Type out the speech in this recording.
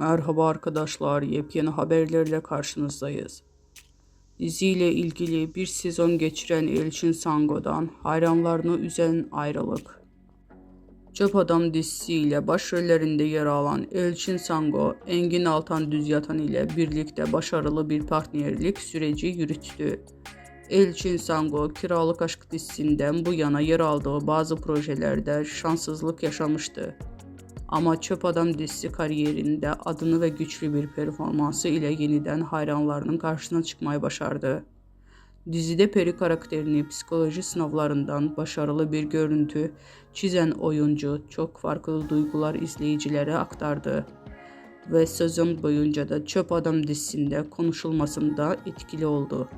Merhaba arkadaşlar, yepyeni haberlerle karşınızdayız. Diziyle ilgili bir sezon geçiren Elçin Sango'dan hayranlarını üzen ayrılık. Çöp Adam dizisiyle başrollerinde yer alan Elçin Sango, Engin Altan Düzyatan ile birlikte başarılı bir partnerlik süreci yürüttü. Elçin Sango, Kiralık Aşk dizisinden bu yana yer aldığı bazı projelerde şanssızlık yaşamıştı. Ama Çöp Adam dizisi kariyerinde adını ve güçlü bir performansı ile yeniden hayranlarının karşısına çıkmayı başardı. Dizide Peri karakterini psikoloji sınavlarından başarılı bir görüntü çizen oyuncu çok farklı duygular izleyicilere aktardı ve sezon boyunca da Çöp Adam dizisinde konuşulmasında etkili oldu.